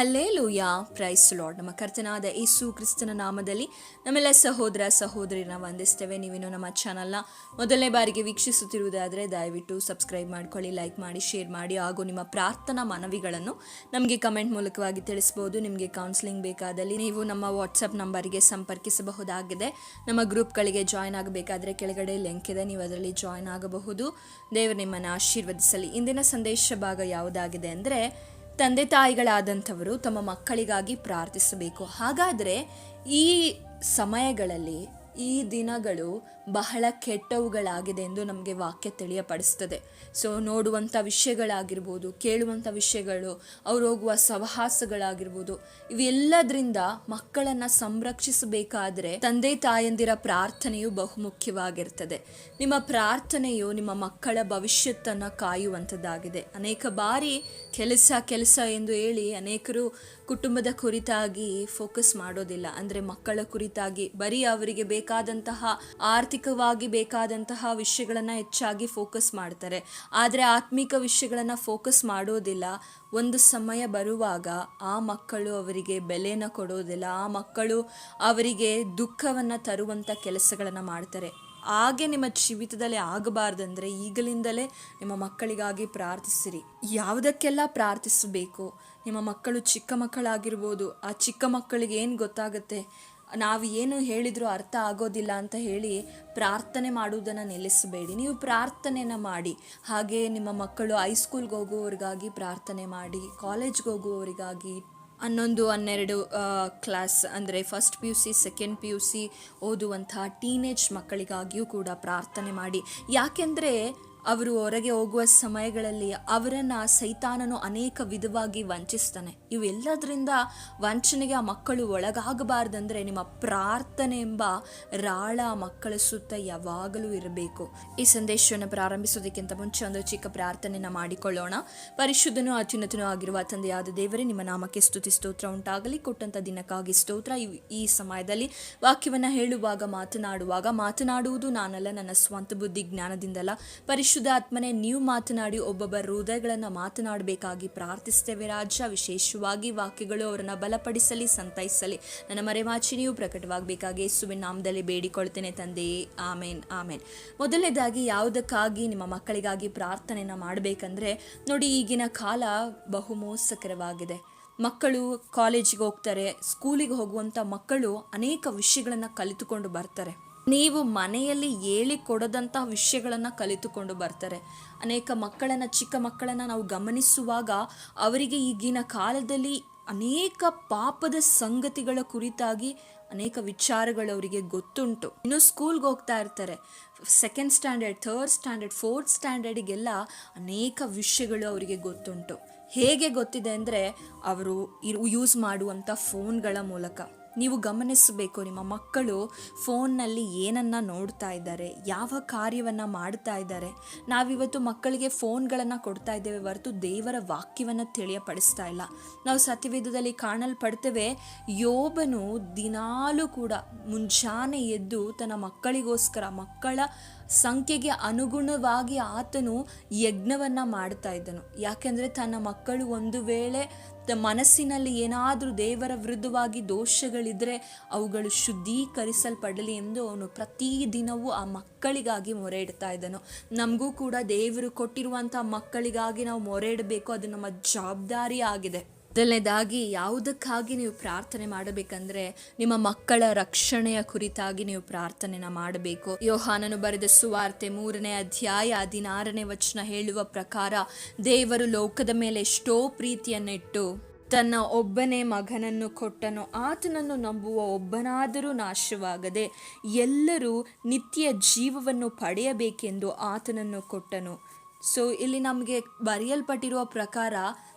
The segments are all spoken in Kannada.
ಹಲ್ಲೇಲೂಯ. ಪ್ರೈಸ್ ಲಾರ್ಡ್ ನಮ್ಮ ಕರ್ತನಾದ ಯೇಸು ಕ್ರಿಸ್ತನ ನಾಮದಲ್ಲಿ ನಮ್ಮೆಲ್ಲ ಸಹೋದರ ಸಹೋದರಿನ ವಂದಿಸ್ತೇವೆ. ನೀವೇನು ನಮ್ಮ ಚಾನಲ್ನ ಮೊದಲನೇ ಬಾರಿಗೆ ವೀಕ್ಷಿಸುತ್ತಿರುವುದಾದರೆ ದಯವಿಟ್ಟು ಸಬ್ಸ್ಕ್ರೈಬ್ ಮಾಡ್ಕೊಳ್ಳಿ, ಲೈಕ್ ಮಾಡಿ, ಶೇರ್ ಮಾಡಿ ಹಾಗೂ ನಿಮ್ಮ ಪ್ರಾರ್ಥನಾ ಮನವಿಗಳನ್ನು ನಮಗೆ ಕಮೆಂಟ್ ಮೂಲಕವಾಗಿ ತಿಳಿಸ್ಬೋದು. ನಿಮಗೆ ಕೌನ್ಸಿಲಿಂಗ್ ಬೇಕಾದಲ್ಲಿ ನೀವು ನಮ್ಮ ವಾಟ್ಸಪ್ ನಂಬರಿಗೆ ಸಂಪರ್ಕಿಸಬಹುದಾಗಿದೆ. ನಮ್ಮ ಗ್ರೂಪ್ಗಳಿಗೆ ಜಾಯ್ನ್ ಆಗಬೇಕಾದರೆ ಕೆಳಗಡೆ ಲಿಂಕ್ ಇದೆ. ನೀವು ಅದರಲ್ಲಿ ಜಾಯ್ನ್ ಆಗಬಹುದು. ದೇವರು ನಿಮ್ಮನ್ನು ಆಶೀರ್ವದಿಸಲಿ. ಇಂದಿನ ಸಂದೇಶ ಭಾಗ ಯಾವುದಾಗಿದೆ ಅಂದರೆ ತಂದೆ ತಾಯಿಗಳಾದಂಥವರು ತಮ್ಮ ಮಕ್ಕಳಿಗಾಗಿ ಪ್ರಾರ್ಥಿಸಬೇಕು. ಹಾಗಾದರೆ ಈ ಸಮಯಗಳಲ್ಲಿ ಈ ದಿನಗಳು ಬಹಳ ಕೆಟ್ಟವುಗಳಾಗಿದೆ ಎಂದು ನಮಗೆ ವಾಕ್ಯ ತಿಳಿಯಪಡಿಸ್ತದೆ. ಸೊ ನೋಡುವಂಥ ವಿಷಯಗಳಾಗಿರ್ಬೋದು, ಕೇಳುವಂಥ ವಿಷಯಗಳು, ಅವ್ರು ಹೋಗುವ ಸವಹಾಸಗಳಾಗಿರ್ಬೋದು, ಇವೆಲ್ಲದರಿಂದ ಮಕ್ಕಳನ್ನು ಸಂರಕ್ಷಿಸಬೇಕಾದ್ರೆ ತಂದೆ ತಾಯಂದಿರ ಪ್ರಾರ್ಥನೆಯು ಬಹುಮುಖ್ಯವಾಗಿರ್ತದೆ. ನಿಮ್ಮ ಪ್ರಾರ್ಥನೆಯು ನಿಮ್ಮ ಮಕ್ಕಳ ಭವಿಷ್ಯತ್ತನ್ನು ಕಾಯುವಂಥದ್ದಾಗಿದೆ. ಅನೇಕ ಬಾರಿ ಕೆಲಸ ಕೆಲಸ ಎಂದು ಹೇಳಿ ಅನೇಕರು ಕುಟುಂಬದ ಕುರಿತಾಗಿ ಫೋಕಸ್ ಮಾಡೋದಿಲ್ಲ. ಅಂದರೆ ಮಕ್ಕಳ ಕುರಿತಾಗಿ, ಬರೀ ಅವರಿಗೆ ಬೇಕಾದಂತಹ ಆರ್ಥಿಕವಾಗಿ ಬೇಕಾದಂತಹ ವಿಷಯಗಳನ್ನು ಹೆಚ್ಚಾಗಿ ಫೋಕಸ್ ಮಾಡ್ತಾರೆ. ಆದರೆ ಆತ್ಮಿಕ ವಿಷಯಗಳನ್ನು ಫೋಕಸ್ ಮಾಡೋದಿಲ್ಲ. ಒಂದು ಸಮಯ ಬರುವಾಗ ಆ ಮಕ್ಕಳು ಅವರಿಗೆ ಬೆಲೆನ ಕೊಡೋದಿಲ್ಲ. ಆ ಮಕ್ಕಳು ಅವರಿಗೆ ದುಃಖವನ್ನು ತರುವಂಥ ಕೆಲಸಗಳನ್ನು ಮಾಡ್ತಾರೆ. ಹಾಗೆ ನಿಮ್ಮ ಜೀವಿತದಲ್ಲಿ ಆಗಬಾರ್ದಂದ್ರೆ ಈಗಲಿಂದಲೇ ನಿಮ್ಮ ಮಕ್ಕಳಿಗಾಗಿ ಪ್ರಾರ್ಥಿಸಿರಿ. ಯಾವುದಕ್ಕೆಲ್ಲ ಪ್ರಾರ್ಥಿಸಬೇಕು? ನಿಮ್ಮ ಮಕ್ಕಳು ಚಿಕ್ಕ ಮಕ್ಕಳಾಗಿರ್ಬೋದು. ಆ ಚಿಕ್ಕ ಮಕ್ಕಳಿಗೆ ಏನು ಗೊತ್ತಾಗುತ್ತೆ? ನಾವು ಏನು ಹೇಳಿದರೂ ಅರ್ಥ ಆಗೋದಿಲ್ಲ ಅಂತ ಹೇಳಿ ಪ್ರಾರ್ಥನೆ ಮಾಡುವುದನ್ನು ನಿಲ್ಲಿಸಬೇಡಿ. ನೀವು ಪ್ರಾರ್ಥನೆನ ಮಾಡಿ. ಹಾಗೆ ನಿಮ್ಮ ಮಕ್ಕಳು ಹೈಸ್ಕೂಲ್ಗೆ ಹೋಗುವವರಿಗಾಗಿ ಪ್ರಾರ್ಥನೆ ಮಾಡಿ ಕಾಲೇಜ್ಗೆ ಹೋಗುವವರಿಗಾಗಿ ಹನ್ನೊಂದು, ಹನ್ನೆರಡು ಕ್ಲಾಸ್ ಅಂದರೆ first P U C second P U C ಓದುವಂತಹ teenage ಮಕ್ಕಳಿಗಾಗಿಯೂ ಕೂಡ ಪ್ರಾರ್ಥನೆ ಮಾಡಿ. ಯಾಕೆಂದರೆ ಅವರು ಹೊರಗೆ ಹೋಗುವ ಸಮಯಗಳಲ್ಲಿ ಅವರನ್ನು ಸೈತಾನನು ಅನೇಕ ವಿಧವಾಗಿ ವಂಚಿಸ್ತಾನೆ. ಇವೆಲ್ಲದರಿಂದ ವಂಚನೆಗೆ ಆ ಮಕ್ಕಳು ಒಳಗಾಗಬಾರ್ದಂದ್ರೆ ನಿಮ್ಮ ಪ್ರಾರ್ಥನೆ ಎಂಬ ರಾಳ ಮಕ್ಕಳ ಸುತ್ತ ಯಾವಾಗಲೂ ಇರಬೇಕು. ಈ ಸಂದೇಶವನ್ನು ಪ್ರಾರಂಭಿಸೋದಕ್ಕಿಂತ ಮುಂಚೆ ಒಂದು ಚಿಕ್ಕ ಪ್ರಾರ್ಥನೆಯನ್ನು ಮಾಡಿಕೊಳ್ಳೋಣ. ಪರಿಶುದ್ಧನೂ ಅತ್ಯುನ್ನತನೂ ಆಗಿರುವ ತಂದೆಯಾದ ದೇವರೇ, ನಿಮ್ಮ ನಾಮಕ್ಕೆ ಸ್ತುತಿ, ಸ್ತೋತ್ರ ಉಂಟಾಗಲಿ. ಕೊಟ್ಟಂಥ ದಿನಕ್ಕಾಗಿ ಸ್ತೋತ್ರ. ಈ- ಸಮಯದಲ್ಲಿ ವಾಕ್ಯವನ್ನು ಹೇಳುವಾಗ, ಮಾತನಾಡುವಾಗ, ಮಾತನಾಡುವುದು ನಾನಲ್ಲ, ನನ್ನ ಸ್ವಂತ ಬುದ್ಧಿ ಜ್ಞಾನದಿಂದಲ್ಲ. ಪರಿಶುದ್ಧ ಆತ್ಮನೆ ನೀವು ಮಾತನಾಡಿ ಒಬ್ಬೊಬ್ಬರ ಹೃದಯಗಳನ್ನು ಮಾತನಾಡಬೇಕಾಗಿ ಪ್ರಾರ್ಥಿಸ್ತೇವೆ ರಾಜ, ವಿಶೇಷವಾಗಿ ವಾಕ್ಯಗಳು ಅವರನ್ನು ಬಲಪಡಿಸಲಿ, ಸಂತೈಸಲಿ. ನನ್ನ ಮರೆಮಾಚಿ ನೀವು ಪ್ರಕಟವಾಗಬೇಕಾಗಿ ಯೇಸುವಿನ ನಾಮದಲ್ಲಿ ಬೇಡಿಕೊಳ್ತೇನೆ ತಂದೆಯೇ ಆಮೇನ್ ಆಮೇನ್. ಮೊದಲನೇದಾಗಿ ಯಾವುದಕ್ಕಾಗಿ ನಿಮ್ಮ ಮಕ್ಕಳಿಗಾಗಿ ಪ್ರಾರ್ಥನೆಯನ್ನು ಮಾಡಬೇಕಂದ್ರೆ, ನೋಡಿ ಈಗಿನ ಕಾಲ ಬಹುಮೋಸಕರವಾಗಿದೆ ಮಕ್ಕಳು ಕಾಲೇಜಿಗೆ ಹೋಗ್ತಾರೆ, ಸ್ಕೂಲಿಗೆ ಹೋಗುವಂಥ ಮಕ್ಕಳು ಅನೇಕ ವಿಷಯಗಳನ್ನು ಕಲಿತುಕೊಂಡು ಬರ್ತಾರೆ. ನೀವು ಮನೆಯಲ್ಲಿ ಹೇಳಿ ಕೊಡದಂತಹ ವಿಷಯಗಳನ್ನು ಕಲಿತುಕೊಂಡು ಬರ್ತಾರೆ. ಅನೇಕ ಮಕ್ಕಳನ್ನು, ಚಿಕ್ಕ ಮಕ್ಕಳನ್ನು ನಾವು ಗಮನಿಸುವಾಗ ಅವರಿಗೆ ಈಗಿನ ಕಾಲದಲ್ಲಿ ಅನೇಕ ಪಾಪದ ಸಂಗತಿಗಳ ಕುರಿತಾಗಿ ಅನೇಕ ವಿಚಾರಗಳು ಅವರಿಗೆ ಗೊತ್ತುಂಟು. ಇನ್ನು ಸ್ಕೂಲ್ಗೆ ಹೋಗ್ತಾ ಇರ್ತಾರೆ. Second standard third standard fourth ಸ್ಟ್ಯಾಂಡರ್ಡಿಗೆಲ್ಲ ಅನೇಕ ವಿಷಯಗಳು ಅವರಿಗೆ ಗೊತ್ತುಂಟು. ಹೇಗೆ ಗೊತ್ತಿದೆ ಅಂದರೆ ಅವರು ಯೂಸ್ ಮಾಡುವಂಥ ಫೋನ್ಗಳ ಮೂಲಕ. ನೀವು ಗಮನಿಸಬೇಕು, ನಿಮ್ಮ ಮಕ್ಕಳು ಫೋನ್ನಲ್ಲಿ ಏನನ್ನ ನೋಡ್ತಾ ಇದ್ದಾರೆ, ಯಾವ ಕಾರ್ಯವನ್ನು ಮಾಡ್ತಾ ಇದ್ದಾರೆ. ನಾವಿವತ್ತು ಮಕ್ಕಳಿಗೆ ಫೋನ್ಗಳನ್ನು ಕೊಡ್ತಾ ಇದ್ದೇವೆ ಹೊರತು ದೇವರ ವಾಕ್ಯವನ್ನು ತಿಳಿಯಪಡಿಸ್ತಾ ಇಲ್ಲ. ನಾವು ಸತ್ಯವೇಧದಲ್ಲಿ ಕಾಣಲ್ಪಡ್ತೇವೆ, ಯೋಬನು ದಿನಾಲೂ ಕೂಡ ಮುಂಜಾನೆ ಎದ್ದು ತನ್ನ ಮಕ್ಕಳಿಗೋಸ್ಕರ ಮಕ್ಕಳ ಸಂಖ್ಯೆಗೆ ಅನುಗುಣವಾಗಿ ಆತನು ಯಜ್ಞವನ್ನ ಮಾಡ್ತಾ ಇದ್ದನು. ಯಾಕೆಂದರೆ ತನ್ನ ಮಕ್ಕಳು ಒಂದು ವೇಳೆ ಮನಸ್ಸಿನಲ್ಲಿ ಏನಾದರೂ ದೇವರ ವಿರುದ್ಧವಾಗಿ ದೋಷಗಳಿದ್ದರೆ ಅವುಗಳು ಶುದ್ಧೀಕರಿಸಲ್ಪಡಲಿ ಎಂದು ಅವನು ಪ್ರತಿದಿನವೂ ಆ ಮಕ್ಕಳಿಗಾಗಿ ಮೊರೆ ಇಡ್ತಾ ಇದ್ದನು. ನಮಗೂ ಕೂಡ ದೇವರು ಕೊಟ್ಟಿರುವಂಥ ಮಕ್ಕಳಿಗಾಗಿ ನಾವು ಮೊರೆ ಇಡಬೇಕು ಅದು ನಮ್ಮ ಜವಾಬ್ದಾರಿ ಆಗಿದೆ ಮೊದಲನೇದಾಗಿ ಯಾವುದಕ್ಕಾಗಿ ನೀವು ಪ್ರಾರ್ಥನೆ ಮಾಡಬೇಕಂದ್ರೆ ನಿಮ್ಮ ಮಕ್ಕಳ ರಕ್ಷಣೆಯ ಕುರಿತಾಗಿ ನೀವು ಪ್ರಾರ್ಥನೆನ ಮಾಡಬೇಕು. ಯೋಹಾನನು ಬರೆದ ಸುವಾರ್ತೆ ಮೂರನೇ ಅಧ್ಯಾಯ ಹದಿನಾರನೇ ವಚನ ಹೇಳುವ ಪ್ರಕಾರ, ದೇವರು ಲೋಕದ ಮೇಲೆ ಎಷ್ಟೋ ಪ್ರೀತಿಯನ್ನಿಟ್ಟು ತನ್ನ ಒಬ್ಬನೇ ಮಗನನ್ನು ಕೊಟ್ಟನು, ಆತನನ್ನು ನಂಬುವ ಒಬ್ಬನಾದರೂ ನಾಶವಾಗದೆ ಎಲ್ಲರೂ ನಿತ್ಯ ಜೀವವನ್ನು ಪಡೆಯಬೇಕೆಂದು ಆತನನ್ನು ಕೊಟ್ಟನು. ಸೊ ಇಲ್ಲಿ ನಮಗೆ ಬರೆಯಲ್ಪಟ್ಟಿರುವ ಪ್ರಕಾರ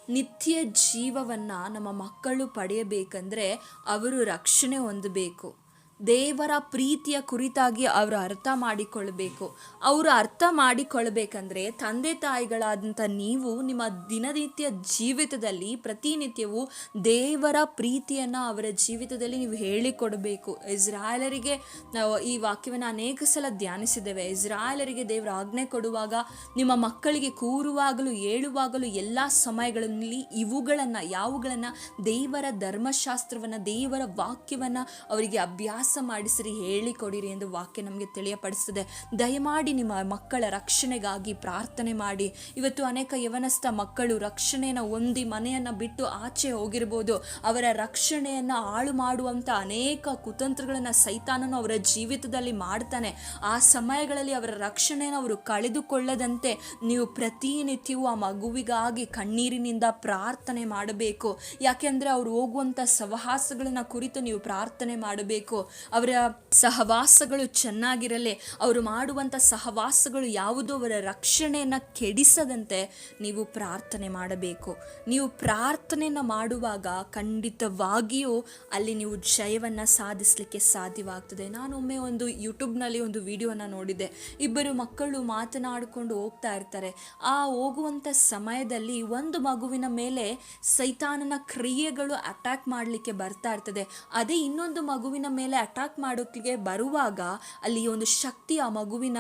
ನಿತ್ಯ ಜೀವವನ್ನು ನಮ್ಮ ಮಕ್ಕಳು ಪಡೆಯಬೇಕಂದ್ರೆ ಅವರು ರಕ್ಷಣೆ ಹೊಂದಬೇಕು. ದೇವರ ಪ್ರೀತಿಯ ಕುರಿತಾಗಿ ಅವರು ಅರ್ಥ ಮಾಡಿಕೊಳ್ಬೇಕು. ಅವರು ಅರ್ಥ ಮಾಡಿಕೊಳ್ಬೇಕಂದ್ರೆ ತಂದೆ ತಾಯಿಗಳಾದಂಥ ನೀವು ನಿಮ್ಮ ದಿನನಿತ್ಯ ಜೀವಿತದಲ್ಲಿ ಪ್ರತಿನಿತ್ಯವೂ ದೇವರ ಪ್ರೀತಿಯನ್ನು ಅವರ ಜೀವಿತದಲ್ಲಿ ನೀವು ಹೇಳಿಕೊಡಬೇಕು. ಇಸ್ರಾಯಲರಿಗೆ ನಾವು ಈ ವಾಕ್ಯವನ್ನು ಅನೇಕ ಸಲ ಧ್ಯಾನಿಸಿದ್ದೇವೆ. ಇಸ್ರಾಯಲರಿಗೆ ದೇವರ ಆಜ್ಞೆ ಕೊಡುವಾಗ ನಿಮ್ಮ ಮಕ್ಕಳಿಗೆ ಕೂರುವಾಗಲೂ, ಏಳುವಾಗಲೂ ಎಲ್ಲ ಸಮಯಗಳಲ್ಲಿ ಇವುಗಳನ್ನು, ಯಾವುಗಳನ್ನು ದೇವರ ಧರ್ಮಶಾಸ್ತ್ರವನ್ನು, ದೇವರ ವಾಕ್ಯವನ್ನು ಅವರಿಗೆ ಅಭ್ಯಾಸ ಮಾಡಿಸಿರಿ, ಹೇಳಿಕೊಡಿರಿ ಎಂದು ವಾಕ್ಯ ನಮಗೆ ತಿಳಿಯಪಡಿಸ್ತದೆ ದಯಮಾಡಿ ನಿಮ್ಮ ಮಕ್ಕಳ ರಕ್ಷಣೆಗಾಗಿ ಪ್ರಾರ್ಥನೆ ಮಾಡಿ. ಇವತ್ತು ಅನೇಕ ಯವನಸ್ಥ ಮಕ್ಕಳು ರಕ್ಷಣೆಯನ್ನು ಹೊಂದಿ ಮನೆಯನ್ನು ಬಿಟ್ಟು ಆಚೆ ಹೋಗಿರ್ಬೋದು. ಅವರ ರಕ್ಷಣೆಯನ್ನು ಹಾಳು ಮಾಡುವಂಥ ಅನೇಕ ಕುತಂತ್ರಗಳನ್ನು ಸೈತಾನನು ಅವರ ಜೀವಿತದಲ್ಲಿ ಮಾಡ್ತಾನೆ. ಆ ಸಮಯಗಳಲ್ಲಿ ಅವರ ರಕ್ಷಣೆಯನ್ನು ಅವರು ಕಳೆದುಕೊಳ್ಳದಂತೆ ನೀವು ಪ್ರತಿನಿತ್ಯವೂ ಆ ಮಗುವಿಗಾಗಿ ಕಣ್ಣೀರಿನಿಂದ ಪ್ರಾರ್ಥನೆ ಮಾಡಬೇಕು. ಯಾಕೆಂದರೆ ಅವರು ಹೋಗುವಂಥ ಸವಹಾಸಗಳನ್ನು ಕುರಿತು ನೀವು ಪ್ರಾರ್ಥನೆ ಮಾಡಬೇಕು. ಅವರ ಸಹವಾಸಗಳು ಚೆನ್ನಾಗಿರಲಿ, ಅವರು ಮಾಡುವಂಥ ಸಹವಾಸಗಳು ಯಾವುದು ಅವರ ರಕ್ಷಣೆಯನ್ನು ಕೆಡಿಸದಂತೆ ನೀವು ಪ್ರಾರ್ಥನೆ ಮಾಡಬೇಕು. ನೀವು ಪ್ರಾರ್ಥನೆಯನ್ನು ಮಾಡುವಾಗ ಖಂಡಿತವಾಗಿಯೂ ಅಲ್ಲಿ ನೀವು ಜಯವನ್ನು ಸಾಧಿಸಲಿಕ್ಕೆ ಸಾಧ್ಯವಾಗ್ತದೆ. ನಾನು ಒಮ್ಮೆ ಒಂದು ಯೂಟ್ಯೂಬ್ನಲ್ಲಿ ಒಂದು ವಿಡಿಯೋನ ನೋಡಿದೆ ಇಬ್ಬರು ಮಕ್ಕಳು ಮಾತನಾಡಿಕೊಂಡು ಹೋಗ್ತಾ ಇರ್ತಾರೆ. ಆ ಹೋಗುವಂಥ ಸಮಯದಲ್ಲಿ ಒಂದು ಮಗುವಿನ ಮೇಲೆ ಸೈತಾನನ ಕ್ರಿಯೆಗಳು ಅಟ್ಯಾಕ್ ಮಾಡಲಿಕ್ಕೆ ಬರ್ತಾ ಇರ್ತದೆ. ಅದೇ ಇನ್ನೊಂದು ಮಗುವಿನ ಮೇಲೆ ಅಟ್ಯಾಕ್ ಮಾಡೋಕ್ಕೆ ಬರುವಾಗ ಅಲ್ಲಿ ಒಂದು ಶಕ್ತಿ ಆ ಮಗುವಿನ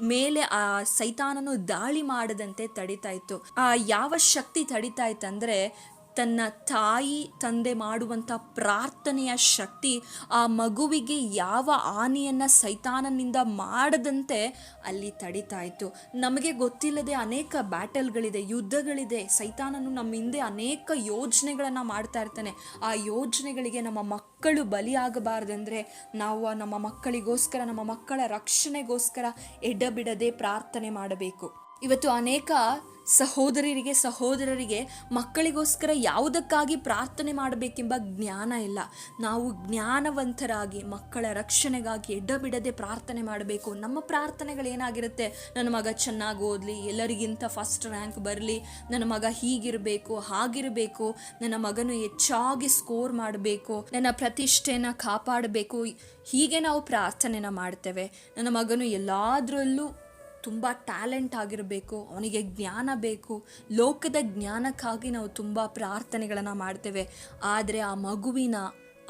ಮೇಲೆ ಆ ಸೈತಾನನು ದಾಳಿ ಮಾಡದಂತೆ ತಡಿತಾ ಇತ್ತು. ಆ ಯಾವ ಶಕ್ತಿ ತಡಿತಾ ಇತ್ತಂದ್ರೆ ತನ್ನ ತಾಯಿ ತಂದೆ ಮಾಡುವಂಥ ಪ್ರಾರ್ಥನೆಯ ಶಕ್ತಿ ಆ ಮಗುವಿಗೆ ಯಾವ ಹಾನಿಯನ್ನು ಸೈತಾನನಿಂದ ಮಾಡದಂತೆ ಅಲ್ಲಿ ತಡಿತಾ ಇತ್ತು. ನಮಗೆ ಗೊತ್ತಿಲ್ಲದೆ ಅನೇಕ ಬ್ಯಾಟಲ್ಗಳಿದೆ, ಯುದ್ಧಗಳಿದೆ. ಸೈತಾನನು ನಮ್ಮ ಹಿಂದೆ ಅನೇಕ ಯೋಜನೆಗಳನ್ನು ಮಾಡ್ತಾ ಇರ್ತಾನೆ. ಆ ಯೋಜನೆಗಳಿಗೆ ನಮ್ಮ ಮಕ್ಕಳು ಬಲಿಯಾಗಬಾರ್ದಂದ್ರೆ ನಾವು ನಮ್ಮ ಮಕ್ಕಳಿಗೋಸ್ಕರ, ನಮ್ಮ ಮಕ್ಕಳ ರಕ್ಷಣೆಗೋಸ್ಕರ ಎಡಬಿಡದೆ ಪ್ರಾರ್ಥನೆ ಮಾಡಬೇಕು. ಇವತ್ತು ಅನೇಕ ಸಹೋದರರಿಗೆ ಸಹೋದರರಿಗೆ ಮಕ್ಕಳಿಗೋಸ್ಕರ ಯಾವುದಕ್ಕಾಗಿ ಪ್ರಾರ್ಥನೆ ಮಾಡಬೇಕೆಂಬ ಜ್ಞಾನ ಇಲ್ಲ. ನಾವು ಜ್ಞಾನವಂತರಾಗಿ, ಮಕ್ಕಳ ರಕ್ಷಣೆಗಾಗಿ ಎಡಬಿಡದೆ ಪ್ರಾರ್ಥನೆ ಮಾಡಬೇಕು. ನಮ್ಮ ಪ್ರಾರ್ಥನೆಗಳೇನಾಗಿರುತ್ತೆ? ನನ್ನ ಮಗ ಚೆನ್ನಾಗಿ ಓದಲಿ, ಎಲ್ಲರಿಗಿಂತ ಫಸ್ಟ್ ರ್ಯಾಂಕ್ ಬರಲಿ, ನನ್ನ ಮಗ ಹೀಗಿರಬೇಕು, ಹಾಗಿರಬೇಕು, ನನ್ನ ಮಗನು ಹೆಚ್ಚಾಗಿ ಸ್ಕೋರ್ ಮಾಡಬೇಕು, ನನ್ನ ಪ್ರತಿಷ್ಠೆನ ಕಾಪಾಡಬೇಕು. ಹೀಗೆ ನಾವು ಪ್ರಾರ್ಥನೆನ ಮಾಡ್ತೇವೆ. ನನ್ನ ಮಗನು ಎಲ್ಲದರಲ್ಲೂ ತುಂಬ ಟ್ಯಾಲೆಂಟ್ ಆಗಿರಬೇಕು, ಅವನಿಗೆ ಜ್ಞಾನ ಬೇಕು. ಲೋಕದ ಜ್ಞಾನಕ್ಕಾಗಿ ನಾವು ತುಂಬ ಪ್ರಾರ್ಥನೆಗಳನ್ನು ಮಾಡ್ತೇವೆ. ಆದರೆ ಆ ಮಗುವಿನ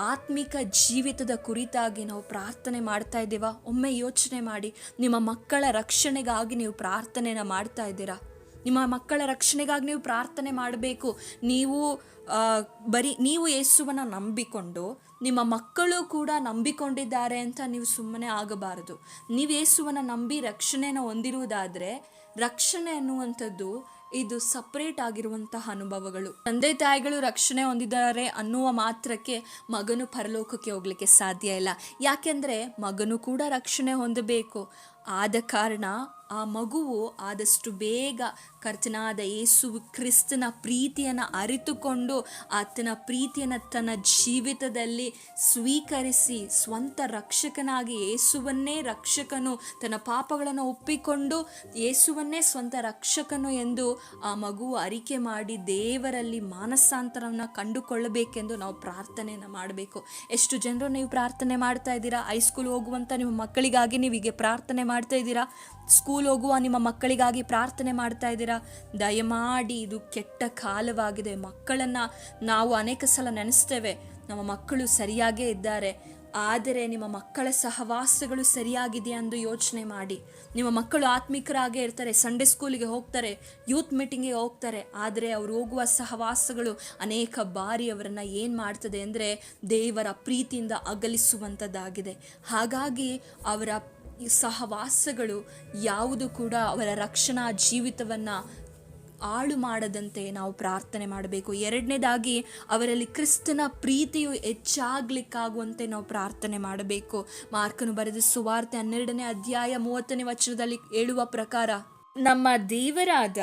ಆತ್ಮಿಕ ಜೀವಿತದ ಕುರಿತಾಗಿ ನಾವು ಪ್ರಾರ್ಥನೆ ಮಾಡ್ತಾ ಇದ್ದೀವಾ? ಒಮ್ಮೆ ಯೋಚನೆ ಮಾಡಿ, ನಿಮ್ಮ ಮಕ್ಕಳ ರಕ್ಷಣೆಗಾಗಿ ನೀವು ಪ್ರಾರ್ಥನೆಯನ್ನು ಮಾಡ್ತಾ ಇದ್ದೀರಾ? ನಿಮ್ಮ ಮಕ್ಕಳ ರಕ್ಷಣೆಗಾಗಿ ನೀವು ಪ್ರಾರ್ಥನೆ ಮಾಡಬೇಕು. ನೀವು ಬರೀ ನೀವು ಯೇಸುವನ್ನು ನಂಬಿಕೊಂಡು, ನಿಮ್ಮ ಮಕ್ಕಳು ಕೂಡ ನಂಬಿಕೊಂಡಿದ್ದಾರೆ ಅಂತ ನೀವು ಸುಮ್ಮನೆ ಆಗಬಾರದು. ನೀವು ಯೇಸುವನ್ನು ನಂಬಿ ರಕ್ಷಣೆಯನ್ನು ಹೊಂದಿರುವುದಾದರೆ, ರಕ್ಷಣೆ ಅನ್ನುವಂಥದ್ದು ಇದು ಸಪ್ರೇಟ್ ಆಗಿರುವಂತಹ ಅನುಭವಗಳು. ತಂದೆ ತಾಯಿಗಳು ರಕ್ಷಣೆ ಹೊಂದಿದ್ದಾರೆ ಅನ್ನುವ ಮಾತ್ರಕ್ಕೆ ಮಗನು ಪರಲೋಕಕ್ಕೆ ಹೋಗ್ಲಿಕ್ಕೆ ಸಾಧ್ಯ ಇಲ್ಲ. ಯಾಕೆಂದರೆ ಮಗನು ಕೂಡ ರಕ್ಷಣೆ ಹೊಂದಬೇಕು. ಆದ ಕಾರಣ ಆ ಮಗುವು ಆದಷ್ಟು ಬೇಗ ಕರ್ತನಾದ ಯೇಸು ಕ್ರಿಸ್ತನ ಪ್ರೀತಿಯನ್ನು ಅರಿತುಕೊಂಡು ಆತನ ಪ್ರೀತಿಯನ್ನು ತನ್ನ ಜೀವಿತದಲ್ಲಿ ಸ್ವೀಕರಿಸಿ ಸ್ವಂತ ರಕ್ಷಕನಾಗಿ ಯೇಸುವನ್ನೇ ರಕ್ಷಕನು, ತನ್ನ ಪಾಪಗಳನ್ನು ಒಪ್ಪಿಕೊಂಡು ಯೇಸುವನ್ನೇ ಸ್ವಂತ ರಕ್ಷಕನು ಎಂದು ಆ ಮಗುವು ಅರಿಕೆ ಮಾಡಿ ದೇವರಲ್ಲಿ ಮಾನಸಾಂತರವನ್ನು ಕಂಡುಕೊಳ್ಳಬೇಕೆಂದು ನಾವು ಪ್ರಾರ್ಥನೆಯನ್ನು ಮಾಡಬೇಕು. ಎಷ್ಟು ಜನರು ನೀವು ಪ್ರಾರ್ಥನೆ ಮಾಡ್ತಾ ಇದ್ದೀರಾ? ಹೈಸ್ಕೂಲ್ ಹೋಗುವಂಥ ನಿಮ್ಮ ಮಕ್ಕಳಿಗಾಗಿ ನೀವು ಹೀಗೆ ಪ್ರಾರ್ಥನೆ ಮಾಡ್ತಾ ಇದ್ದೀರಾ? ಸ್ಕೂಲ್ ಹೋಗುವ ನಿಮ್ಮ ಮಕ್ಕಳಿಗಾಗಿ ಪ್ರಾರ್ಥನೆ ಮಾಡ್ತಾ ಇದ್ದೀರಾ? ದಯಮಾಡಿ ಇದು ಕೆಟ್ಟ ಕಾಲವಾಗಿದೆ. ಮಕ್ಕಳನ್ನು ನಾವು ಅನೇಕ ಸಲ ನೆನೆಸ್ತೇವೆ. ನಮ್ಮ ಮಕ್ಕಳು ಸರಿಯಾಗೇ ಇದ್ದಾರೆ. ಆದರೆ ನಿಮ್ಮ ಮಕ್ಕಳ ಸಹವಾಸಗಳು ಸರಿಯಾಗಿದೆಯಾ ಎಂದು ಯೋಚನೆ ಮಾಡಿ. ನಿಮ್ಮ ಮಕ್ಕಳು ಆತ್ಮಿಕರಾಗೇ ಇರ್ತಾರೆ. ಸಂಡೇ ಸ್ಕೂಲಿಗೆ ಹೋಗ್ತಾರೆ. ಯೂತ್ ಮೀಟಿಂಗಿಗೆ ಹೋಗ್ತಾರೆ. ಆದರೆ ಅವರು ಹೋಗುವ ಸಹವಾಸಗಳು ಅನೇಕ ಬಾರಿ ಅವರನ್ನು ಏನು ಮಾಡ್ತದೆ ಅಂದರೆ ದೇವರ ಪ್ರೀತಿಯಿಂದ ಅಗಲಿಸುವಂಥದ್ದಾಗಿದೆ ಹಾಗಾಗಿ ಅವರ ಈ ಸಹವಾಸಗಳು ಯಾವುದು ಕೂಡ ಅವರ ರಕ್ಷಣಾ ಜೀವಿತವನ್ನು ಹಾಳು ಮಾಡದಂತೆ ನಾವು ಪ್ರಾರ್ಥನೆ ಮಾಡಬೇಕು. ಎರಡನೇದಾಗಿ ಅವರಲ್ಲಿ ಕ್ರಿಸ್ತನ ಪ್ರೀತಿಯು ಹೆಚ್ಚಾಗಲಿಕ್ಕಾಗುವಂತೆ ನಾವು ಪ್ರಾರ್ಥನೆ ಮಾಡಬೇಕು. ಮಾರ್ಕನು ಬರೆದ ಸುವಾರ್ತೆ ಹನ್ನೆರಡನೇ ಅಧ್ಯಾಯ ಮೂವತ್ತನೇ ವಚನದಲ್ಲಿ ಹೇಳುವ ಪ್ರಕಾರ, ನಮ್ಮ ದೇವರಾದ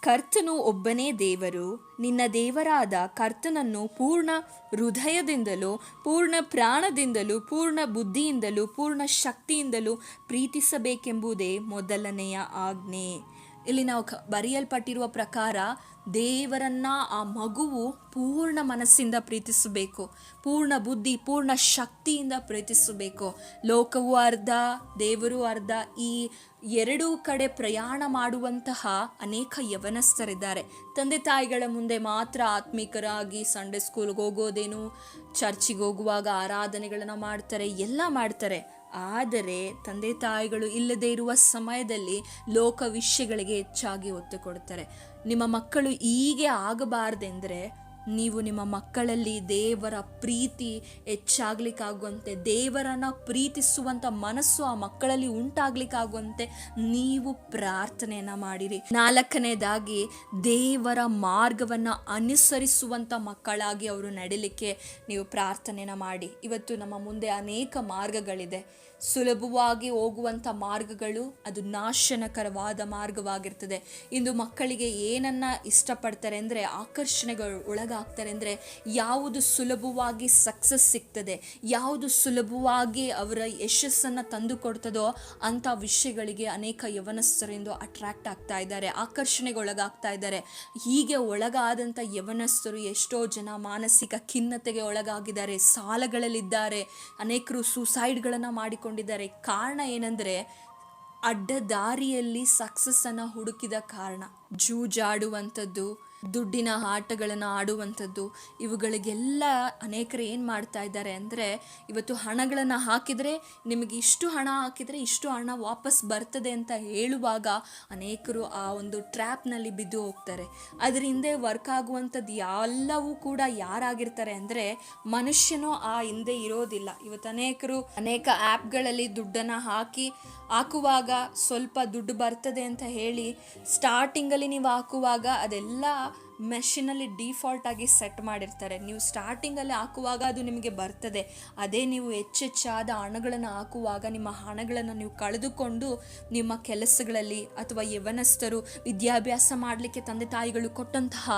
ಕರ್ತನು ಒಬ್ಬನೇ ದೇವರು. ನಿನ್ನ ದೇವರಾದ ಕರ್ತನನ್ನು ಪೂರ್ಣ ಹೃದಯದಿಂದಲೂ, ಪೂರ್ಣ ಪ್ರಾಣದಿಂದಲೂ, ಪೂರ್ಣ ಬುದ್ಧಿಯಿಂದಲೂ, ಪೂರ್ಣ ಶಕ್ತಿಯಿಂದಲೂ ಪ್ರೀತಿಸಬೇಕೆಂಬುದೇ ಮೊದಲನೆಯ ಆಜ್ಞೆ. ಇಲ್ಲಿ ನಾವು ಬರೆಯಲ್ಪಟ್ಟಿರುವ ಪ್ರಕಾರ ದೇವರನ್ನ ಆ ಮಗುವು ಪೂರ್ಣ ಮನಸ್ಸಿಂದ ಪ್ರೀತಿಸಬೇಕು. ಪೂರ್ಣ ಬುದ್ಧಿ, ಪೂರ್ಣ ಶಕ್ತಿಯಿಂದ ಪ್ರೀತಿಸಬೇಕು. ಲೋಕವು ಅರ್ಧ, ದೇವರು ಅರ್ಧ, ಈ ಎರಡೂ ಕಡೆ ಪ್ರಯಾಣ ಮಾಡುವಂತಹ ಅನೇಕ ಯವನಸ್ಥರಿದ್ದಾರೆ. ತಂದೆ ತಾಯಿಗಳ ಮುಂದೆ ಮಾತ್ರ ಆತ್ಮಿಕರಾಗಿ ಸಂಡೇ ಸ್ಕೂಲ್ಗೆ ಹೋಗೋದೇನು ಚರ್ಚಿಗೆ ಹೋಗುವಾಗ ಆರಾಧನೆಗಳನ್ನು ಮಾಡ್ತಾರೆ, ಎಲ್ಲ ಮಾಡ್ತಾರೆ. ಆದರೆ ತಂದೆ ತಾಯಿಗಳು ಇಲ್ಲದೆ ಇರುವ ಸಮಯದಲ್ಲಿ ಲೋಕ ವಿಷಯಗಳಿಗೆ ಹೆಚ್ಚಾಗಿ ಒತ್ತು ಕೊಡ್ತಾರೆ ನಿಮ್ಮ ಮಕ್ಕಳು ಹೀಗೆ ಆಗಬಾರ್ದೆಂದರೆ ನೀವು ನಿಮ್ಮ ಮಕ್ಕಳಲ್ಲಿ ದೇವರ ಪ್ರೀತಿ ಹೆಚ್ಚಾಗ್ಲಿಕ್ಕಾಗುವಂತೆ, ದೇವರನ್ನು ಪ್ರೀತಿಸುವಂಥ ಮನಸ್ಸು ಆ ಮಕ್ಕಳಲ್ಲಿ ಉಂಟಾಗ್ಲಿಕ್ಕಾಗುವಂತೆ ನೀವು ಪ್ರಾರ್ಥನೆಯನ್ನ ಮಾಡಿರಿ. ನಾಲ್ಕನೇದಾಗಿ, ದೇವರ ಮಾರ್ಗವನ್ನು ಅನುಸರಿಸುವಂಥ ಮಕ್ಕಳಾಗಿ ಅವರು ನಡಿಲಿಕ್ಕೆ ನೀವು ಪ್ರಾರ್ಥನೆನ ಮಾಡಿ. ಇವತ್ತು ನಮ್ಮ ಮುಂದೆ ಅನೇಕ ಮಾರ್ಗಗಳಿದೆ. ಸುಲಭವಾಗಿ ಹೋಗುವಂಥ ಮಾರ್ಗಗಳು ಅದು ನಾಶನಕರವಾದ ಮಾರ್ಗವಾಗಿರ್ತದೆ. ಇಂದು ಮಕ್ಕಳಿಗೆ ಏನನ್ನ ಇಷ್ಟಪಡ್ತಾರೆ ಅಂದರೆ, ಆಕರ್ಷಣೆಗಳು ಒಳಗಾಗ್ತಾರೆ ಅಂದರೆ, ಯಾವುದು ಸುಲಭವಾಗಿ ಸಕ್ಸಸ್ ಸಿಗ್ತದೆ, ಯಾವುದು ಸುಲಭವಾಗಿ ಅವರ ಯಶಸ್ಸನ್ನು ತಂದು ಕೊಡ್ತದೋ ಅಂಥ ವಿಷಯಗಳಿಗೆ ಅನೇಕ ಯವನಸ್ಥರಿಂದ ಅಟ್ರಾಕ್ಟ್ ಆಗ್ತಾ ಇದ್ದಾರೆ, ಆಕರ್ಷಣೆಗೊಳಗಾಗ್ತಾ ಇದ್ದಾರೆ. ಹೀಗೆ ಒಳಗಾದಂಥ ಯವನಸ್ಥರು ಎಷ್ಟೋ ಜನ ಮಾನಸಿಕ ಖಿನ್ನತೆಗೆ ಒಳಗಾಗಿದ್ದಾರೆ, ಸಾಲಗಳಲ್ಲಿದ್ದಾರೆ, ಅನೇಕರು ಸೂಸೈಡ್ಗಳನ್ನು ಮಾಡಿಕೊಂಡಿದ್ದಾರೆ. ಕಾರಣ ಏನಂದರೆ ಅಡ್ಡ ದಾರಿಯಲ್ಲಿ ಸಕ್ಸಸ್ಸನ್ನು ಹುಡುಕಿದ ಕಾರಣ. ಜೂಜಾಡುವಂಥದ್ದು ದುಡ್ಡಿನ ಆಟಗಳನ್ನು ಆಡುವಂಥದ್ದು, ಇವುಗಳಿಗೆಲ್ಲ ಅನೇಕರು ಏನು ಮಾಡ್ತಾ ಇದ್ದಾರೆ ಅಂದರೆ, ಇವತ್ತು ಹಣಗಳನ್ನು ಹಾಕಿದರೆ ನಿಮಗೆ ಇಷ್ಟು ಹಣ ಹಾಕಿದರೆ ಇಷ್ಟು ಹಣ ವಾಪಸ್ ಬರ್ತದೆ ಅಂತ ಹೇಳುವಾಗ ಅನೇಕರು ಆ ಒಂದು ಟ್ರ್ಯಾಪ್ನಲ್ಲಿ ಬಿದ್ದು ಹೋಗ್ತಾರೆ. ಅದ್ರ ಹಿಂದೆ ವರ್ಕ್ ಆಗುವಂಥದ್ದು ಎಲ್ಲವೂ ಕೂಡ ಯಾರಾಗಿರ್ತಾರೆ ಅಂದರೆ ಮನುಷ್ಯನೂ ಆ ಹಿಂದೆ ಇರೋದಿಲ್ಲ. ಇವತ್ತು ಅನೇಕರು ಅನೇಕ ಆ್ಯಪ್ಗಳಲ್ಲಿ ದುಡ್ಡನ್ನು ಹಾಕಿ, ಹಾಕುವಾಗ ಸ್ವಲ್ಪ ದುಡ್ಡು ಬರ್ತದೆ ಅಂತ ಹೇಳಿ ಸ್ಟಾರ್ಟಿಂಗಲ್ಲಿ ನೀವು ಹಾಕುವಾಗ ಅದೆಲ್ಲ ಮೆಷಿನಲ್ಲಿ ಡಿಫಾಲ್ಟ್ ಆಗಿ ಸೆಟ್ ಮಾಡಿರ್ತಾರೆ. ನೀವು ಸ್ಟಾರ್ಟಿಂಗಲ್ಲಿ ಹಾಕುವಾಗ ಅದು ನಿಮಗೆ ಬರ್ತದೆ. ಅದೇ ನೀವು ಹೆಚ್ಚೆಚ್ಚಾದ ಹಣಗಳನ್ನು ಹಾಕುವಾಗ, ನಿಮ್ಮ ಹಣಗಳನ್ನು ನೀವು ಕಳೆದುಕೊಂಡು ನಿಮ್ಮ ಕೆಲಸಗಳಲ್ಲಿ ಅಥವಾ ಯವನಸ್ಥರು ವಿದ್ಯಾಭ್ಯಾಸ ಮಾಡಲಿಕ್ಕೆ ತಂದೆ ತಾಯಿಗಳು ಕೊಟ್ಟಂತಹ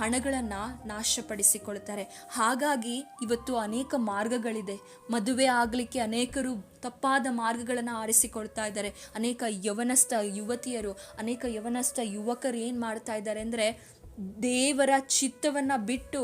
ಹಣಗಳನ್ನು ನಾಶಪಡಿಸಿಕೊಳ್ತಾರೆ. ಹಾಗಾಗಿ ಇವತ್ತು ಅನೇಕ ಮಾರ್ಗಗಳಿದೆ. ಮದುವೆ ಆಗಲಿಕ್ಕೆ ಅನೇಕರು ತಪ್ಪಾದ ಮಾರ್ಗಗಳನ್ನು ಆರಿಸಿಕೊಳ್ತಾ ಇದ್ದಾರೆ. ಅನೇಕ ಯವನಸ್ಥ ಯುವತಿಯರು, ಅನೇಕ ಯವನಸ್ಥ ಯುವಕರು ಏನು ಮಾಡ್ತಾ ಇದ್ದಾರೆ ಅಂದರೆ ದೇವರ ಚಿತ್ತವನ್ನು ಬಿಟ್ಟು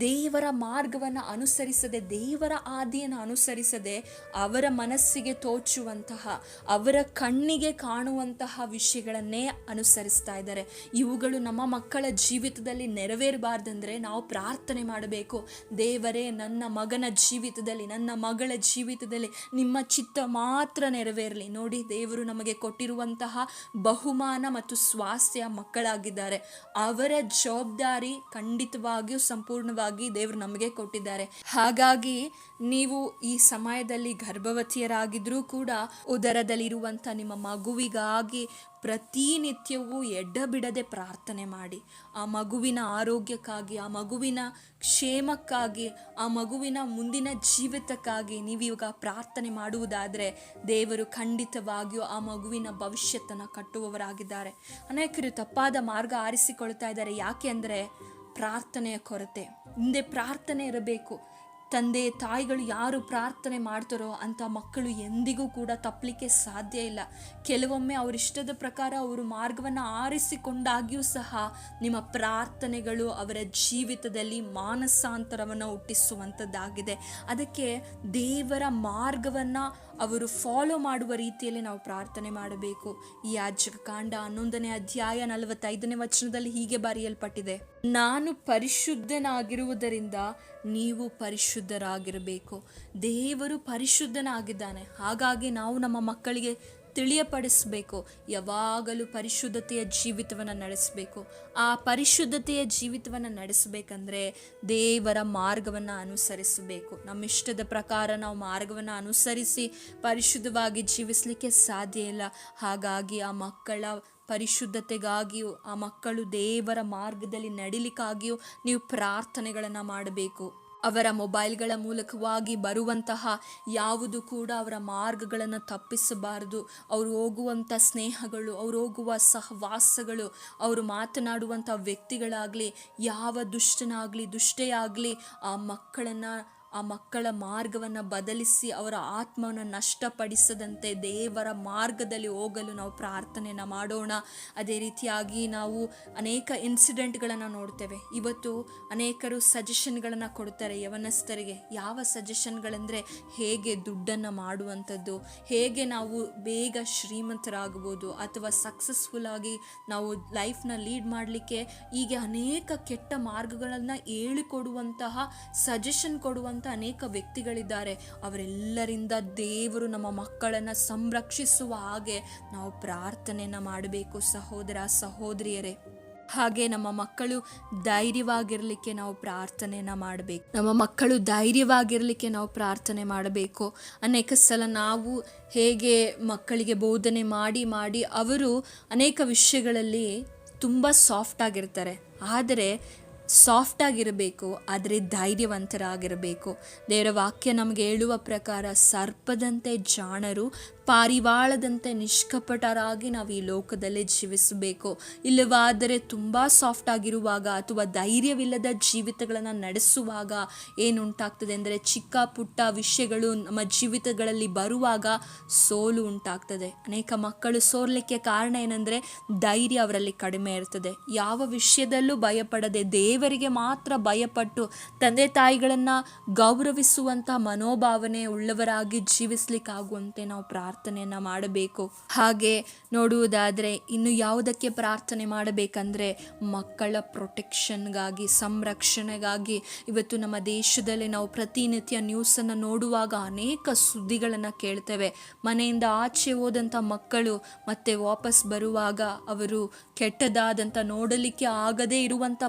ದೇವರ ಮಾರ್ಗವನ್ನು ಅನುಸರಿಸದೆ, ದೇವರ ಆದಿಯನ್ನು ಅನುಸರಿಸದೆ ಅವರ ಮನಸ್ಸಿಗೆ ತೋಚುವಂತಹ, ಅವರ ಕಣ್ಣಿಗೆ ಕಾಣುವಂತಹ ವಿಷಯಗಳನ್ನೇ ಅನುಸರಿಸ್ತಾ ಇದ್ದಾರೆ. ಇವುಗಳು ನಮ್ಮ ಮಕ್ಕಳ ಜೀವಿತದಲ್ಲಿ ನೆರವೇರಬಾರ್ದಂದ್ರೆ ನಾವು ಪ್ರಾರ್ಥನೆ ಮಾಡಬೇಕು. ದೇವರೇ, ನನ್ನ ಮಗನ ಜೀವಿತದಲ್ಲಿ, ನನ್ನ ಮಗಳ ಜೀವಿತದಲ್ಲಿ ನಿಮ್ಮ ಚಿತ್ತ ಮಾತ್ರ ನೆರವೇರಲಿ. ನೋಡಿ, ದೇವರು ನಮಗೆ ಕೊಟ್ಟಿರುವಂತಹ ಬಹುಮಾನ ಮತ್ತು ಸ್ವಾಸ್ಥ್ಯ ಮಕ್ಕಳಾಗಿದ್ದಾರೆ. ಅವರ ಜವಾಬ್ದಾರಿ ಖಂಡಿತವಾಗಿಯೂ ಸಂಪೂರ್ಣವಾಗಿ ದೇವರು ನಮಗೆ ಕೊಟ್ಟಿದ್ದಾರೆ. ಹಾಗಾಗಿ ನೀವು ಈ ಸಮಯದಲ್ಲಿ ಗರ್ಭವತಿಯರಾಗಿದ್ರೂ ಕೂಡ ಉದರದಲ್ಲಿರುವಂಥ ನಿಮ್ಮ ಮಗುವಿಗಾಗಿ ಪ್ರತಿನಿತ್ಯವೂ ಎಡ್ಡಬಿಡದೆ ಪ್ರಾರ್ಥನೆ ಮಾಡಿ. ಆ ಮಗುವಿನ ಆರೋಗ್ಯಕ್ಕಾಗಿ, ಆ ಮಗುವಿನ ಕ್ಷೇಮಕ್ಕಾಗಿ, ಆ ಮಗುವಿನ ಮುಂದಿನ ಜೀವಿತಕ್ಕಾಗಿ ನೀವೀಗ ಪ್ರಾರ್ಥನೆ ಮಾಡುವುದಾದರೆ ದೇವರು ಖಂಡಿತವಾಗಿಯೂ ಆ ಮಗುವಿನ ಭವಿಷ್ಯತನ ಕಟ್ಟುವವರಾಗಿದ್ದಾರೆ. ಅನೇಕರು ತಪ್ಪಾದ ಮಾರ್ಗ ಆರಿಸಿಕೊಳ್ತಾ ಇದ್ದಾರೆ. ಯಾಕೆ ಪ್ರಾರ್ಥನೆಯ ಕೊರತೆ. ಹಿಂದೆ ಪ್ರಾರ್ಥನೆ ಇರಬೇಕು. ತಂದೆ, ತಾಯಿಗಳು ಯಾರು ಪ್ರಾರ್ಥನೆ ಮಾಡ್ತಾರೋ ಅಂತ ಮಕ್ಕಳು ಎಂದಿಗೂ ಕೂಡ ತಪ್ಪಲಿಕ್ಕೆ ಸಾಧ್ಯ ಇಲ್ಲ. ಕೆಲವೊಮ್ಮೆ ಅವರಿಷ್ಟದ ಪ್ರಕಾರ ಅವರು ಮಾರ್ಗವನ್ನು ಆರಿಸಿಕೊಂಡಾಗಿಯೂ ಸಹ ನಿಮ್ಮ ಪ್ರಾರ್ಥನೆಗಳು ಅವರ ಜೀವಿತದಲ್ಲಿ ಮಾನಸಾಂತರವನ್ನು ಹುಟ್ಟಿಸುವಂಥದ್ದಾಗಿದೆ. ಅದಕ್ಕೆ ದೇವರ ಮಾರ್ಗವನ್ನು ಅವರು ಫಾಲೋ ಮಾಡುವ ರೀತಿಯಲ್ಲಿ ನಾವು ಪ್ರಾರ್ಥನೆ ಮಾಡಬೇಕು. ಈ ಯಾಜಕ ಕಾಂಡ ಹನ್ನೊಂದನೇ ಅಧ್ಯಾಯ ನಲವತ್ತೈದನೇ ವಚನದಲ್ಲಿ ಹೀಗೆ ಬರೆಯಲ್ಪಟ್ಟಿದೆ. ನಾನು ಪರಿಶುದ್ಧನಾಗಿರುವುದರಿಂದ ನೀವು ಪರಿಶುದ್ಧರಾಗಿರಬೇಕು. ದೇವರು ಪರಿಶುದ್ಧನಾಗಿದ್ದಾನೆ. ಹಾಗಾಗಿ ನಾವು ನಮ್ಮ ಮಕ್ಕಳಿಗೆ ತಿಳಿಯಪಡಿಸಬೇಕು. ಯಾವಾಗಲೂ ಪರಿಶುದ್ಧತೆಯ ಜೀವಿತವನ್ನು ನಡೆಸಬೇಕು. ಆ ಪರಿಶುದ್ಧತೆಯ ಜೀವಿತವನ್ನು ನಡೆಸಬೇಕಂದ್ರೆ ದೇವರ ಮಾರ್ಗವನ್ನು ಅನುಸರಿಸಬೇಕು. ನಮ್ಮ ಇಷ್ಟದ ಪ್ರಕಾರ ನಾವು ಮಾರ್ಗವನ್ನು ಅನುಸರಿಸಿ ಪರಿಶುದ್ಧವಾಗಿ ಜೀವಿಸಲಿಕ್ಕೆ ಸಾಧ್ಯ ಇಲ್ಲ. ಹಾಗಾಗಿ ಆ ಮಕ್ಕಳ ಪರಿಶುದ್ಧತೆಗಾಗಿಯೂ, ಆ ಮಕ್ಕಳು ದೇವರ ಮಾರ್ಗದಲ್ಲಿ ನಡಿಲಿಕ್ಕಾಗಿಯೂ ನೀವು ಪ್ರಾರ್ಥನೆಗಳನ್ನು ಮಾಡಬೇಕು. ಅವರ ಮೊಬೈಲ್ಗಳ ಮೂಲಕವಾಗಿ ಬರುವಂತಹ ಯಾವುದು ಕೂಡ ಅವರ ಮಾರ್ಗಗಳನ್ನು ತಪ್ಪಿಸಬಾರದು. ಅವರು ಹೋಗುವಂಥ ಸ್ನೇಹಗಳು, ಅವರು ಹೋಗುವ ಸಹವಾಸಗಳು, ಅವರು ಮಾತನಾಡುವಂಥ ವ್ಯಕ್ತಿಗಳಾಗಲಿ, ಯಾವ ದುಷ್ಟನಾಗಲಿ, ದುಷ್ಟೆಯಾಗಲಿ ಆ ಮಕ್ಕಳನ್ನು ಆ ಮಕ್ಕಳ ಮಾರ್ಗವನ್ನು ಬದಲಿಸಿ ಅವರ ಆತ್ಮವನ್ನು ನಷ್ಟಪಡಿಸದಂತೆ ದೇವರ ಮಾರ್ಗದಲ್ಲಿ ಹೋಗಲು ನಾವು ಪ್ರಾರ್ಥನೆಯನ್ನು ಮಾಡೋಣ. ಅದೇ ರೀತಿಯಾಗಿ ನಾವು ಅನೇಕ ಇನ್ಸಿಡೆಂಟ್ಗಳನ್ನು ನೋಡ್ತೇವೆ. ಇವತ್ತು ಅನೇಕರು ಸಜೆಷನ್ಗಳನ್ನು ಕೊಡ್ತಾರೆ ಯವನಸ್ಥರಿಗೆ. ಯಾವ ಸಜೆಷನ್ಗಳಂದರೆ ಹೇಗೆ ದುಡ್ಡನ್ನು ಮಾಡುವಂಥದ್ದು, ಹೇಗೆ ನಾವು ಬೇಗ ಶ್ರೀಮಂತರಾಗ್ಬೋದು ಅಥವಾ ಸಕ್ಸಸ್ಫುಲ್ ಆಗಿ ನಾವು ಲೈಫ್ನ ಲೀಡ್ ಮಾಡಲಿಕ್ಕೆ ಹೀಗೆ ಅನೇಕ ಕೆಟ್ಟ ಮಾರ್ಗಗಳನ್ನು ಹೇಳಿಕೊಡುವಂತಹ ಸಜೆಷನ್ ಕೊಡುವಂಥ ಅನೇಕ ವ್ಯಕ್ತಿಗಳಿದ್ದಾರೆ. ಅವರೆಲ್ಲರಿಂದ ದೇವರು ನಮ್ಮ ಮಕ್ಕಳನ್ನು ಸಂರಕ್ಷಿಸುವ ಹಾಗೆ ನಾವು ಪ್ರಾರ್ಥನೆಯನ್ನು ಮಾಡಬೇಕು ಸಹೋದರ, ಸಹೋದರಿಯರೇ. ಹಾಗೆ ನಮ್ಮ ಮಕ್ಕಳು ಧೈರ್ಯವಾಗಿರಲಿಕ್ಕೆ ನಾವು ಪ್ರಾರ್ಥನೆಯನ್ನು ಮಾಡಬೇಕು. ನಮ್ಮ ಮಕ್ಕಳು ಧೈರ್ಯವಾಗಿರಲಿಕ್ಕೆ ನಾವು ಪ್ರಾರ್ಥನೆ ಮಾಡಬೇಕು. ಅನೇಕ ಸಲ ನಾವು ಹೇಗೆ ಮಕ್ಕಳಿಗೆ ಬೋಧನೆ ಮಾಡಿ ಮಾಡಿ ಅವರು ಅನೇಕ ವಿಷಯಗಳಲ್ಲಿ ತುಂಬ ಸಾಫ್ಟ್ ಆಗಿರ್ತಾರೆ. ಆದರೆ ಸಾಫ್ಟ್ ಆಗಿರಬೇಕು, ಆದರೆ ಧೈರ್ಯವಂತರಾಗಿರಬೇಕು. ದೇವರ ವಾಕ್ಯ ನಮಗೆ ಹೇಳುವ ಪ್ರಕಾರ ಸರ್ಪದಂತೆ ಜಾಣರು, ಪಾರಿವಾಳದಂತೆ ನಿಷ್ಕಪಟರಾಗಿ ನಾವು ಈ ಲೋಕದಲ್ಲಿ ಜೀವಿಸಬೇಕು. ಇಲ್ಲವಾದರೆ ತುಂಬ ಸಾಫ್ಟ್ ಆಗಿರುವಾಗ ಅಥವಾ ಧೈರ್ಯವಿಲ್ಲದ ಜೀವಿತಗಳನ್ನು ನಡೆಸುವಾಗ ಏನುಂಟಾಗ್ತದೆ ಅಂದರೆ ಚಿಕ್ಕ ಪುಟ್ಟ ವಿಷಯಗಳು ನಮ್ಮ ಜೀವಿತಗಳಲ್ಲಿ ಬರುವಾಗ ಸೋಲು ಉಂಟಾಗ್ತದೆ. ಅನೇಕ ಮಕ್ಕಳು ಸೋರ್ಲಿಕ್ಕೆ ಕಾರಣ ಏನಂದರೆ ಧೈರ್ಯ ಅವರಲ್ಲಿ ಕಡಿಮೆ ಇರ್ತದೆ. ಯಾವ ವಿಷಯದಲ್ಲೂ ಭಯಪಡದೆ ದೇವರಿಗೆ ಮಾತ್ರ ಭಯಪಟ್ಟು ತಂದೆ ತಾಯಿಗಳನ್ನು ಗೌರವಿಸುವಂಥ ಮನೋಭಾವನೆ ಉಳ್ಳವರಾಗಿ ಜೀವಿಸ್ಲಿಕ್ಕಾಗುವಂತೆ ನಾವು ಪ್ರಾರ್ಥನೆಯನ್ನು ಮಾಡಬೇಕು. ಹಾಗೆ ನೋಡುವುದಾದರೆ ಇನ್ನು ಯಾವುದಕ್ಕೆ ಪ್ರಾರ್ಥನೆ ಮಾಡಬೇಕಂದ್ರೆ ಮಕ್ಕಳ ಪ್ರೊಟೆಕ್ಷನ್ಗಾಗಿ, ಸಂರಕ್ಷಣೆಗಾಗಿ. ಇವತ್ತು ನಮ್ಮ ದೇಶದಲ್ಲಿ ನಾವು ಪ್ರತಿನಿತ್ಯ ನ್ಯೂಸನ್ನು ನೋಡುವಾಗ ಅನೇಕ ಸುದ್ದಿಗಳನ್ನು ಕೇಳ್ತೇವೆ. ಮನೆಯಿಂದ ಆಚೆ ಹೋದಂಥ ಮಕ್ಕಳು ಮತ್ತೆ ವಾಪಸ್ ಬರುವಾಗ ಅವರು ಕೆಟ್ಟದಾದಂಥ ನೋಡಲಿಕ್ಕೆ ಆಗದೇ ಇರುವಂಥ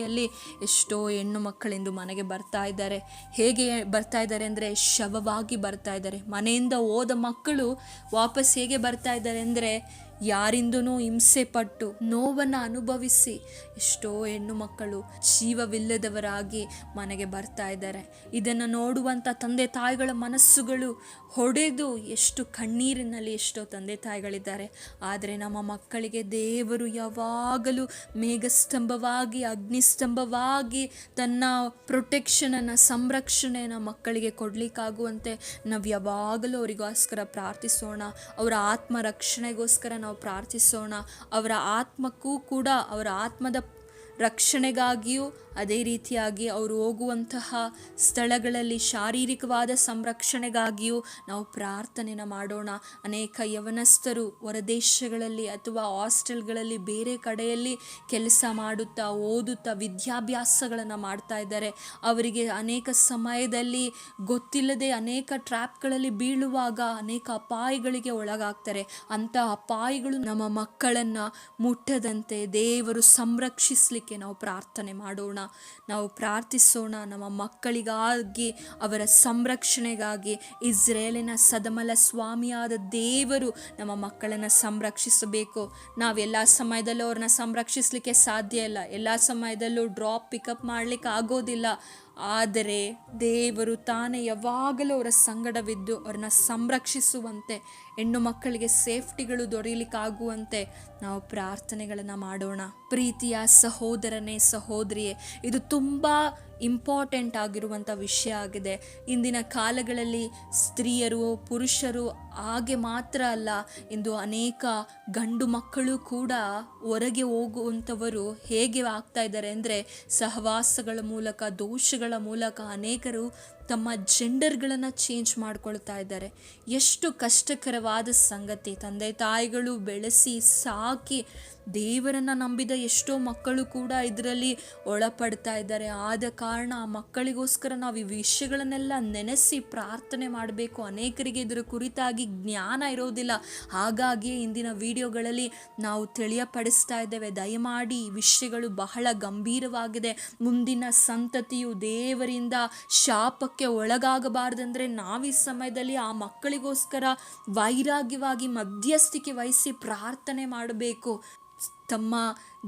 ಪರಿಸ್ಥಿತಿಯಲ್ಲಿ ಎಷ್ಟೋ ಹೆಣ್ಣು ಮಕ್ಕಳಿಂದು ಮನೆಗೆ ಬರ್ತಾ ಇದ್ದಾರೆ. ಹೇಗೆ ಬರ್ತಾ ಇದ್ದಾರೆ ಅಂದರೆ ಶವವಾಗಿ ಬರ್ತಾ ಇದ್ದಾರೆ. ಮನೆಯಿಂದ ಹೋದ ಮಕ್ಕಳು ವಾಪಸ್ ಹೇಗೆ ಬರ್ತಾ ಇದ್ದಾರೆ ಅಂದರೆ ಯಾರಿಂದನೂ ಹಿಂಸೆ ಪಟ್ಟು ನೋವನ್ನು ಅನುಭವಿಸಿ ಎಷ್ಟೋ ಹೆಣ್ಣು ಮಕ್ಕಳು ಜೀವವಿಲ್ಲದವರಾಗಿ ಮನೆಗೆ ಬರ್ತಾ ಇದ್ದಾರೆ. ಇದನ್ನು ನೋಡುವಂಥ ತಂದೆ ತಾಯಿಗಳ ಮನಸ್ಸುಗಳು ಹೊಡೆದು ಎಷ್ಟು ಕಣ್ಣೀರಿನಲ್ಲಿ ಎಷ್ಟೋ ತಂದೆ ತಾಯಿಗಳಿದ್ದಾರೆ. ಆದರೆ ನಮ್ಮ ಮಕ್ಕಳಿಗೆ ದೇವರು ಯಾವಾಗಲೂ ಮೇಘಸ್ತಂಭವಾಗಿ, ಅಗ್ನಿಸ್ತಂಭವಾಗಿ ತನ್ನ ಪ್ರೊಟೆಕ್ಷನನ್ನು ಸಂರಕ್ಷಣೆಯನ್ನು ಮಕ್ಕಳಿಗೆ ಕೊಡಲಿಕ್ಕಾಗುವಂತೆ ನಾವು ಯಾವಾಗಲೂ ಅವರಿಗೋಸ್ಕರ ಪ್ರಾರ್ಥಿಸೋಣ. ಅವರ ಆತ್ಮ ರಕ್ಷಣೆಗೋಸ್ಕರ ನಾವು ಪ್ರಾರ್ಥಿಸೋಣ. ಅವರ ಆತ್ಮಕ್ಕೂ ಕೂಡ ಅವರ ಆತ್ಮದ ರಕ್ಷಣೆಗಾಗಿಯೂ ಅದೇ ರೀತಿಯಾಗಿ ಅವರು ಹೋಗುವಂತಹ ಸ್ಥಳಗಳಲ್ಲಿ ಶಾರೀರಿಕವಾದ ಸಂರಕ್ಷಣೆಗಾಗಿಯೂ ನಾವು ಪ್ರಾರ್ಥನೆನ ಮಾಡೋಣ. ಅನೇಕ ಯವನಸ್ಥರು ಹೊರದೇಶಗಳಲ್ಲಿ ಅಥವಾ ಹಾಸ್ಟೆಲ್ಗಳಲ್ಲಿ ಬೇರೆ ಕಡೆಯಲ್ಲಿ ಕೆಲಸ ಮಾಡುತ್ತಾ, ಓದುತ್ತಾ, ವಿದ್ಯಾಭ್ಯಾಸಗಳನ್ನು ಮಾಡ್ತಾ ಇದ್ದಾರೆ. ಅವರಿಗೆ ಅನೇಕ ಸಮಯದಲ್ಲಿ ಗೊತ್ತಿಲ್ಲದೆ ಅನೇಕ ಟ್ರ್ಯಾಪ್ಗಳಲ್ಲಿ ಬೀಳುವಾಗ ಅನೇಕ ಅಪಾಯಗಳಿಗೆ ಒಳಗಾಗ್ತಾರೆ. ಅಂಥ ಅಪಾಯಗಳು ನಮ್ಮ ಮಕ್ಕಳನ್ನು ಮುಟ್ಟದಂತೆ ದೇವರು ಸಂರಕ್ಷಿಸಲಿಕ್ಕೆ ನಾವು ಪ್ರಾರ್ಥನೆ ಮಾಡೋಣ. ನಾವು ಪ್ರಾರ್ಥಿಸೋಣ. ನಮ್ಮ ಮಕ್ಕಳಿಗಾಗಿ, ಅವರ ಸಂರಕ್ಷಣೆಗಾಗಿ, ಇಸ್ರೇಲಿನ ಸದಮಲ ಸ್ವಾಮಿಯಾದ ದೇವರು ನಮ್ಮ ಮಕ್ಕಳನ್ನು ಸಂರಕ್ಷಿಸಬೇಕು. ನಾವೆಲ್ಲ ಸಮಯದಲ್ಲೂ ಅವ್ರನ್ನ ಸಂರಕ್ಷಿಸಲಿಕ್ಕೆ ಸಾಧ್ಯ ಇಲ್ಲ. ಎಲ್ಲ ಸಮಯದಲ್ಲೂ ಡ್ರಾಪ್ ಪಿಕಪ್ ಮಾಡಲಿಕ್ಕೆ ಆಗೋದಿಲ್ಲ. ಆದರೆ ದೇವರು ತಾನೇ ಯಾವಾಗಲೂ ಅವರ ಸಂಗಡವಿದ್ದು, ಅವ್ರನ್ನ ಸಂರಕ್ಷಿಸುವಂತೆ ಹೆಣ್ಣು ಮಕ್ಕಳಿಗೆ ಸೇಫ್ಟಿಗಳು ದೊರೆಯಲಿಕ್ಕಾಗುವಂತೆ ನಾವು ಪ್ರಾರ್ಥನೆಗಳನ್ನು ಮಾಡೋಣ. ಪ್ರೀತಿಯ ಸಹೋದರನೇ, ಸಹೋದರಿಯೇ, ಇದು ತುಂಬ ಇಂಪಾರ್ಟೆಂಟ್ ಆಗಿರುವಂಥ ವಿಷಯ ಆಗಿದೆ. ಇಂದಿನ ಕಾಲಗಳಲ್ಲಿ ಸ್ತ್ರೀಯರು, ಪುರುಷರು ಹಾಗೆ ಮಾತ್ರ ಅಲ್ಲ, ಇಂದು ಅನೇಕ ಗಂಡು ಮಕ್ಕಳು ಕೂಡ ಹೊರಗೆ ಹೋಗುವಂಥವರು ಹೇಗೆ ಆಗ್ತಾ ಇದ್ದಾರೆ ಅಂದರೆ ಸಹವಾಸಗಳ ಮೂಲಕ, ದೋಷಗಳ ಮೂಲಕ ಅನೇಕರು ತಮ್ಮ ಜೆಂಡರ್ಗಳನ್ನು ಚೇಂಜ್ ಮಾಡ್ಕೊಳ್ತಾ ಇದ್ದಾರೆ. ಎಷ್ಟು ಕಷ್ಟಕರವಾದ ಸಂಗತಿ. ತಂದೆ ತಾಯಿಗಳು ಬೆಳೆಸಿ ಸಾಕಿ ದೇವರನ್ನು ನಂಬಿದ ಎಷ್ಟೋ ಮಕ್ಕಳು ಕೂಡ ಇದರಲ್ಲಿ ಒಳಪಡ್ತಾ ಇದ್ದಾರೆ. ಆದ ಕಾರಣ ಆ ಮಕ್ಕಳಿಗೋಸ್ಕರ ನಾವು ಈ ವಿಷಯಗಳನ್ನೆಲ್ಲ ನೆನೆಸಿ ಪ್ರಾರ್ಥನೆ ಮಾಡಬೇಕು. ಅನೇಕರಿಗೆ ಇದರ ಕುರಿತಾಗಿ ಜ್ಞಾನ ಇರೋದಿಲ್ಲ. ಹಾಗಾಗಿ ಇಂದಿನ ವಿಡಿಯೋಗಳಲ್ಲಿ ನಾವು ತಿಳಿಯಪಡಿಸ್ತಾ ಇದ್ದೇವೆ. ದಯಮಾಡಿ ಈ ವಿಷಯಗಳು ಬಹಳ ಗಂಭೀರವಾಗಿದೆ. ಮುಂದಿನ ಸಂತತಿಯು ದೇವರಿಂದ ಶಾಪಕ್ಕೆ ಒಳಗಾಗಬಾರ್ದಂದ್ರೆ ನಾವು ಈ ಸಮಯದಲ್ಲಿ ಆ ಮಕ್ಕಳಿಗೋಸ್ಕರ ವೈರಾಗ್ಯವಾಗಿ ಮಧ್ಯಸ್ಥಿಕೆ ವಹಿಸಿ ಪ್ರಾರ್ಥನೆ ಮಾಡಬೇಕು. ತಮ್ಮ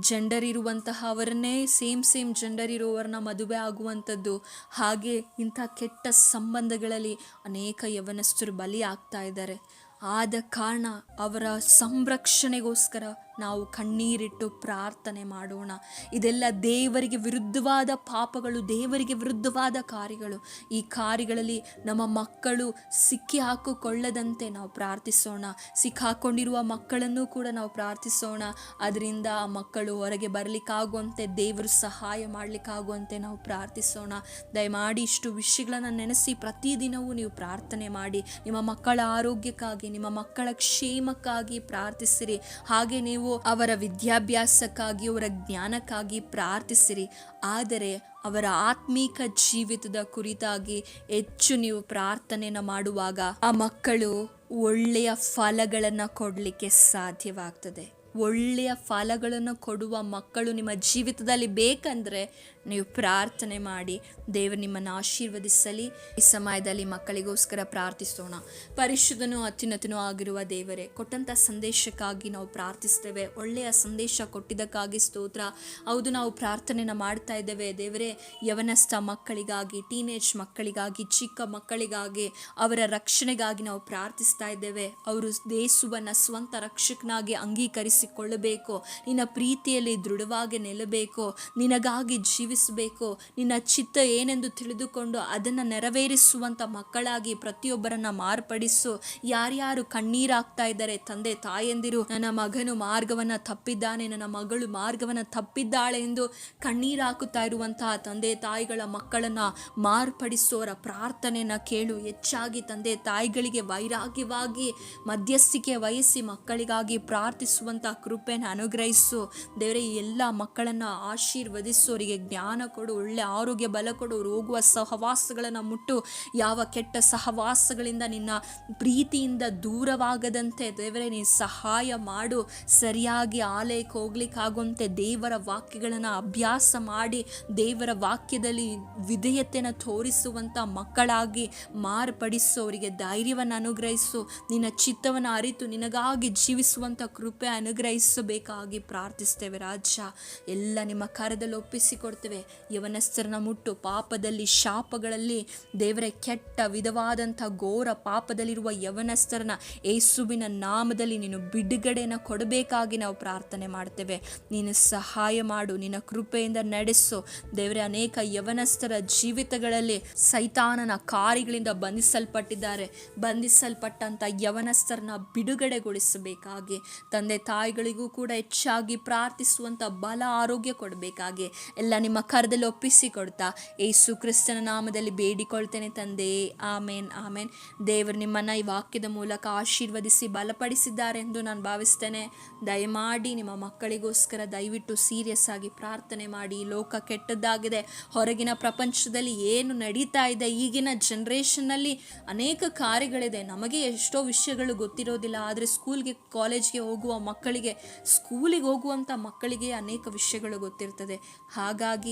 ಜೆಂಡರ್ ಇರುವಂತಹ ಅವರನ್ನೇ ಸೇಮ್ ಸೇಮ್ ಜೆಂಡರ್ ಇರುವವರನ್ನ ಮದುವೆ ಆಗುವಂಥದ್ದು, ಹಾಗೆ ಇಂಥ ಕೆಟ್ಟ ಸಂಬಂಧಗಳಲ್ಲಿ ಅನೇಕ ಯವನಸ್ಥರು ಬಲಿ ಆಗ್ತಾ ಇದ್ದಾರೆ. ಆದ ಕಾರಣ ಅವರ ಸಂರಕ್ಷಣೆಗೋಸ್ಕರ ನಾವು ಕಣ್ಣೀರಿಟ್ಟು ಪ್ರಾರ್ಥನೆ ಮಾಡೋಣ. ಇದೆಲ್ಲ ದೇವರಿಗೆ ವಿರುದ್ಧವಾದ ಪಾಪಗಳು, ದೇವರಿಗೆ ವಿರುದ್ಧವಾದ ಕಾರ್ಯಗಳು. ಈ ಕಾರ್ಯಗಳಲ್ಲಿ ನಮ್ಮ ಮಕ್ಕಳು ಸಿಕ್ಕಿ ಹಾಕಿಕೊಳ್ಳದಂತೆ ನಾವು ಪ್ರಾರ್ಥಿಸೋಣ. ಸಿಕ್ಕಾಕೊಂಡಿರುವ ಮಕ್ಕಳನ್ನು ಕೂಡ ನಾವು ಪ್ರಾರ್ಥಿಸೋಣ. ಅದರಿಂದ ಆ ಮಕ್ಕಳು ಹೊರಗೆ ಬರಲಿಕ್ಕಾಗುವಂತೆ, ದೇವರು ಸಹಾಯ ಮಾಡಲಿಕ್ಕಾಗುವಂತೆ ನಾವು ಪ್ರಾರ್ಥಿಸೋಣ. ದಯಮಾಡಿ ಇಷ್ಟು ವಿಷಯಗಳನ್ನು ನೆನೆಸಿ ಪ್ರತಿದಿನವೂ ನೀವು ಪ್ರಾರ್ಥನೆ ಮಾಡಿ. ನಿಮ್ಮ ಮಕ್ಕಳ ಆರೋಗ್ಯಕ್ಕಾಗಿ, ನಿಮ್ಮ ಮಕ್ಕಳ ಕ್ಷೇಮಕ್ಕಾಗಿ ಪ್ರಾರ್ಥಿಸಿರಿ. ಹಾಗೆ ನೀವು ಅವರ ವಿದ್ಯಾಭ್ಯಾಸಕ್ಕಾಗಿ, ಅವರ ಜ್ಞಾನಕ್ಕಾಗಿ ಪ್ರಾರ್ಥಿಸಿರಿ. ಆದರೆ ಅವರ ಆತ್ಮೀಕ ಜೀವಿತದ ಕುರಿತಾಗಿ ಹೆಚ್ಚು ನೀವು ಪ್ರಾರ್ಥನೆಯನ್ನು ಮಾಡುವಾಗ ಆ ಮಕ್ಕಳು ಒಳ್ಳೆಯ ಫಲಗಳನ್ನು ಕೊಡಲಿಕ್ಕೆ ಸಾಧ್ಯವಾಗ್ತದೆ. ಒಳ್ಳೆಯ ಫಲಗಳನ್ನು ಕೊಡುವ ಮಕ್ಕಳು ನಿಮ್ಮ ಜೀವಿತದಲ್ಲಿ ಬೇಕಂದ್ರೆ ನೀವು ಪ್ರಾರ್ಥನೆ ಮಾಡಿ, ದೇವರು ನಿಮ್ಮನ್ನು ಆಶೀರ್ವದಿಸಲಿ. ಈ ಸಮಯದಲ್ಲಿ ಮಕ್ಕಳಿಗೋಸ್ಕರ ಪ್ರಾರ್ಥಿಸೋಣ. ಪರಿಶುದ್ಧನೂ ಅತ್ಯುನ್ನತನೂ ಆಗಿರುವ ದೇವರೇ, ಕೊಟ್ಟಂಥ ಸಂದೇಶಕ್ಕಾಗಿ ನಾವು ಪ್ರಾರ್ಥಿಸ್ತೇವೆ. ಒಳ್ಳೆಯ ಸಂದೇಶ ಕೊಟ್ಟಿದ್ದಕ್ಕಾಗಿ ಸ್ತೋತ್ರ. ಹೌದು, ನಾವು ಪ್ರಾರ್ಥನೆನ ಮಾಡ್ತಾ ಇದ್ದೇವೆ. ದೇವರೇ, ಯವನಸ್ಥ ಮಕ್ಕಳಿಗಾಗಿ, ಟೀನೇಜ್ ಮಕ್ಕಳಿಗಾಗಿ, ಚಿಕ್ಕ ಮಕ್ಕಳಿಗಾಗಿ, ಅವರ ರಕ್ಷಣೆಗಾಗಿ ನಾವು ಪ್ರಾರ್ಥಿಸ್ತಾ ಇದ್ದೇವೆ. ಅವರು ದೇಸುವನ್ನು ಸ್ವಂತ ರಕ್ಷಕನಾಗಿ ಅಂಗೀಕರಿಸಿಕೊಳ್ಳಬೇಕು. ನಿನ್ನ ಪ್ರೀತಿಯಲ್ಲಿ ದೃಢವಾಗಿ ನಿಲ್ಲಬೇಕು ನಿನಗಾಗಿ ಜೀವಿಸಬೇಕು ನಿನ್ನ ಚಿತ್ತ ಏನೆಂದು ತಿಳಿದುಕೊಂಡು ಅದನ್ನು ನೆರವೇರಿಸುವಂಥ ಮಕ್ಕಳಾಗಿ ಪ್ರತಿಯೊಬ್ಬರನ್ನ ಮಾರ್ಪಡಿಸು. ಯಾರ್ಯಾರು ಕಣ್ಣೀರಾಗ್ತಾ ಇದ್ದಾರೆ, ತಂದೆ ತಾಯಂದಿರು, ನನ್ನ ಮಗನು ಮಾರ್ಗವನ್ನು ತಪ್ಪಿದ್ದಾನೆ, ನನ್ನ ಮಗಳು ಮಾರ್ಗವನ್ನು ತಪ್ಪಿದ್ದಾಳೆ ಎಂದು ಕಣ್ಣೀರಾಕುತ್ತಾ ಇರುವಂತಹ ತಂದೆ ತಾಯಿಗಳ ಮಕ್ಕಳನ್ನ ಮಾರ್ಪಡಿಸೋರ ಪ್ರಾರ್ಥನೆಯನ್ನ ಕೇಳು. ಹೆಚ್ಚಾಗಿ ತಂದೆ ತಾಯಿಗಳಿಗೆ ವೈರಾಗ್ಯವಾಗಿ, ಮಧ್ಯಸ್ಥಿಕೆ ವಹಿಸಿ ಮಕ್ಕಳಿಗಾಗಿ ಪ್ರಾರ್ಥಿಸುವಂಥ ಕೃಪೆಯನ್ನು ಅನುಗ್ರಹಿಸು. ದೇವರೇ ಎಲ್ಲ ಮಕ್ಕಳನ್ನು ಆಶೀರ್ವದಿಸು ಅವರಿಗೆ ಜ್ಞಾನ ಕೊಡು, ಒಳ್ಳೆ ಆರೋಗ್ಯ ಬಲ ಕೊಡು, ರೋಗುವ ಸಹವಾಸಗಳನ್ನು ಮುಟ್ಟು, ಯಾವ ಕೆಟ್ಟ ಸಹವಾಸಗಳಿಂದ ನಿನ್ನ ಪ್ರೀತಿಯಿಂದ ದೂರವಾಗದಂತೆ ದೇವರೇ ನೀನು ಸಹಾಯ ಮಾಡು. ಸರಿಯಾಗಿ ಆಲಯಕ್ಕೆ ಹೋಗ್ಲಿಕ್ಕಾಗುವಂತೆ ದೇವರ ವಾಕ್ಯಗಳನ್ನು ಅಭ್ಯಾಸ ಮಾಡಿ, ದೇವರ ವಾಕ್ಯದಲ್ಲಿ ವಿಧೇಯತೆಯನ್ನು ತೋರಿಸುವಂಥ ಮಕ್ಕಳಾಗಿ ಮಾರ್ಪಡಿಸು. ಅವರಿಗೆ ಧೈರ್ಯವನ್ನು ಅನುಗ್ರಹಿಸು. ನಿನ್ನ ಚಿತ್ತವನ್ನು ಅರಿತು, ನಿನಗಾಗಿ ಜೀವಿಸುವಂಥ ಕೃಪೆ ಅನುಗ್ರಹಿಸಬೇಕಾಗಿ ಪ್ರಾರ್ಥಿಸ್ತೇವೆ ರಾಜ. ಎಲ್ಲ ನಿಮ್ಮ ಕಾರ್ಯದಲ್ಲಿ ಒಪ್ಪಿಸಿಕೊಡ್ತೇವೆ. ಯವನಸ್ಥರನ್ನ ಮುಟ್ಟು ಪಾಪದಲ್ಲಿ, ಶಾಪಗಳಲ್ಲಿ ದೇವರ, ಕೆಟ್ಟ ವಿಧವಾದಂಥ ಘೋರ ಪಾಪದಲ್ಲಿರುವ ಯವನಸ್ಥರನ್ನ ಏಸುವಿನ ನಾಮದಲ್ಲಿ ನೀನು ಬಿಡುಗಡೆಯನ್ನು ಕೊಡಬೇಕಾಗಿ ನಾವು ಪ್ರಾರ್ಥನೆ ಮಾಡ್ತೇವೆ. ನೀನು ಸಹಾಯ ಮಾಡು, ನಿನ್ನ ಕೃಪೆಯಿಂದ ನಡೆಸು. ದೇವರೇ, ಅನೇಕ ಯವನಸ್ಥರ ಜೀವಿತಗಳಲ್ಲಿ ಸೈತಾನನ ಕಾರ್ಯಗಳಿಂದ ಬಂಧಿಸಲ್ಪಟ್ಟಿದ್ದಾರೆ. ಬಂಧಿಸಲ್ಪಟ್ಟಂಥ ಯವನಸ್ಥರನ್ನ ಬಿಡುಗಡೆಗೊಳಿಸಬೇಕಾಗಿ, ತಂದೆ ತಾಯಿಗಳಿಗೂ ಕೂಡ ಹೆಚ್ಚಾಗಿ ಪ್ರಾರ್ಥಿಸುವಂಥ ಬಲ ಆರೋಗ್ಯ ಕೊಡಬೇಕಾಗಿ. ಎಲ್ಲ ನಿಮ್ಮ ಕರದಲ್ಲಿ ಒಪ್ಪಿಸಿ ಕೊಡ್ತಾ ಏಸು ಕ್ರಿಸ್ತನ ನಾಮದಲ್ಲಿ ಬೇಡಿಕೊಳ್ತೇನೆ ತಂದೆ. ಆಮೇನ್ ಆಮೇನ್. ದೇವರು ನಿಮ್ಮನ್ನು ಈ ವಾಕ್ಯದ ಮೂಲಕ ಆಶೀರ್ವದಿಸಿ ಬಲಪಡಿಸಿದ್ದಾರೆ ಎಂದು ನಾನು ಭಾವಿಸ್ತೇನೆ. ದಯಮಾಡಿ ನಿಮ್ಮ ಮಕ್ಕಳಿಗೋಸ್ಕರ ದಯವಿಟ್ಟು ಸೀರಿಯಸ್ ಆಗಿ ಪ್ರಾರ್ಥನೆ ಮಾಡಿ. ಲೋಕ ಕೆಟ್ಟದ್ದಾಗಿದೆ. ಹೊರಗಿನ ಪ್ರಪಂಚದಲ್ಲಿ ಏನು ನಡೀತಾ ಇದೆ? ಈಗಿನ ಜನ್ರೇಷನ್ನಲ್ಲಿ ಅನೇಕ ಕಾರ್ಯಗಳಿದೆ. ನಮಗೆ ಎಷ್ಟೋ ವಿಷಯಗಳು ಗೊತ್ತಿರೋದಿಲ್ಲ. ಆದರೆ ಸ್ಕೂಲ್ಗೆ, ಕಾಲೇಜ್ಗೆ ಹೋಗುವ ಮಕ್ಕಳಿಗೆ, ಸ್ಕೂಲಿಗೆ ಹೋಗುವಂಥ ಮಕ್ಕಳಿಗೆ ಅನೇಕ ವಿಷಯಗಳು ಗೊತ್ತಿರ್ತದೆ. ಹಾಗಾಗಿ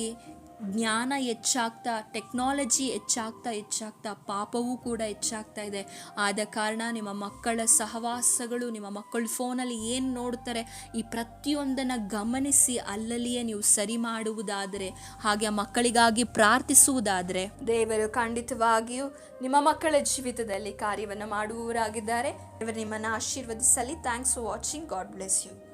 ಜ್ಞಾನ ಹೆಚ್ಚಾಗ್ತಾ ಟೆಕ್ನಾಲಜಿ ಹೆಚ್ಚಾಗ್ತಾ ಹೆಚ್ಚಾಗ್ತಾ, ಪಾಪವೂ ಕೂಡ ಹೆಚ್ಚಾಗ್ತಾ ಇದೆ. ಆದ ಕಾರಣ ನಿಮ್ಮ ಮಕ್ಕಳ ಸಹವಾಸಗಳು, ನಿಮ್ಮ ಮಕ್ಕಳು ಫೋನಲ್ಲಿ ಏನು ನೋಡ್ತಾರೆ, ಈ ಪ್ರತಿಯೊಂದನ್ನು ಗಮನಿಸಿ ಅಲ್ಲಲ್ಲಿಯೇ ನೀವು ಸರಿ ಮಾಡುವುದಾದರೆ, ಹಾಗೆ ಆ ಮಕ್ಕಳಿಗಾಗಿ ಪ್ರಾರ್ಥಿಸುವುದಾದರೆ. ದೇವರು ಖಂಡಿತವಾಗಿಯೂ ನಿಮ್ಮ ಮಕ್ಕಳ ಜೀವಿತದಲ್ಲಿ ಕಾರ್ಯವನ್ನು ಮಾಡುವವರಾಗಿದ್ದಾರೆ. ಇವರು ನಿಮ್ಮನ್ನು ಆಶೀರ್ವದಿಸಲಿ. Thanks for watching God bless you